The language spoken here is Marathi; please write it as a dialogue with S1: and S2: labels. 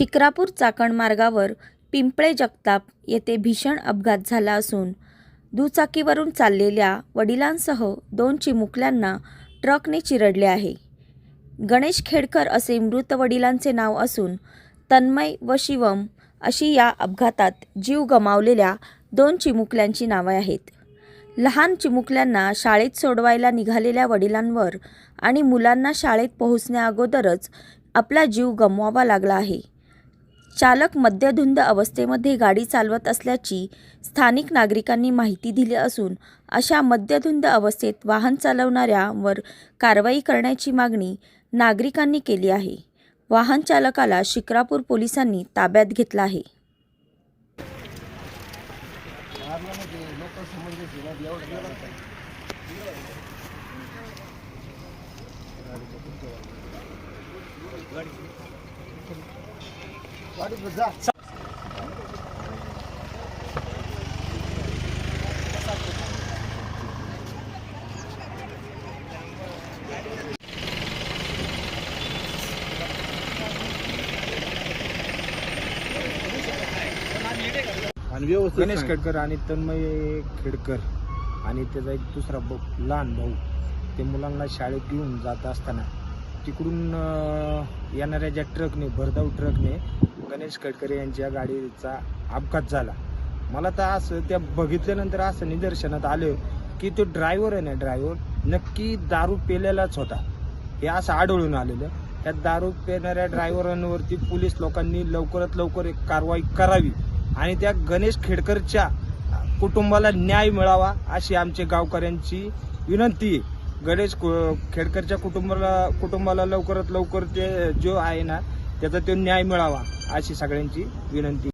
S1: शिक्रापूर चाकण मार्गावर पिंपळे जगताप येथे भीषण अपघात झाला असून दुचाकीवरून चाललेल्या वडिलांसह दोन चिमुकल्यांना ट्रकने चिरडले आहे. गणेश खेडकर असे मृत वडिलांचे नाव असून तन्मय व शिवम अशी या अपघातात जीव गमावलेल्या दोन चिमुकल्यांची नावे आहेत. लहान चिमुकल्यांना शाळेत सोडवायला निघालेल्या वडिलांवर आणि मुलांना शाळेत पोहोचण्याअगोदरच आपला जीव गमवावा लागला आहे. चालक मद्यधुंद अवस्थेमध्ये गाडी चालवत असल्याची स्थानिक नागरिकांनी माहिती दिली असून अशा मद्यधुंद अवस्थेत वाहन चालवणाऱ्यावर कारवाई करण्याची मागणी नागरिकांनी केली आहे. वाहन चालकाला शिक्रापूर पोलिसांनी ताब्यात घेतला आहे.
S2: आणि व्यवस्थित
S3: गणेश
S2: सांग.
S3: खेडकर आणि तन्मय खेडकर आणि त्याचा एक दुसरा भाऊ लहान भाऊ ते मुलांना शाळेत घेऊन जात असताना तिकडून अं, येणाऱ्या ज्या ट्रकने भरधाव ट्रकने गणेश खेडकर यांच्या गाडीचा अपघात झाला. मला तर असं त्या बघितल्यानंतर असं निदर्शनात आलं की तो ड्रायव्हर आहे ना ड्रायव्हर नक्की दारू पेलेलाच होता. हे असं आढळून आलेलं. त्या दारू पेणाऱ्या ड्रायव्हरांवरती पोलीस लोकांनी लवकरात लवकर एक कारवाई करावी आणि त्या गणेश खेडकरच्या कुटुंबाला न्याय मिळावा अशी आमच्या गावकऱ्यांची विनंती आहे. गणेश खेडकरच्या कुटुंबाला कुटुंबाला लवकरात लवकर ते जो आहे ना त्याचा तो न्याय मिळावा अशी सगळ्यांची विनंती.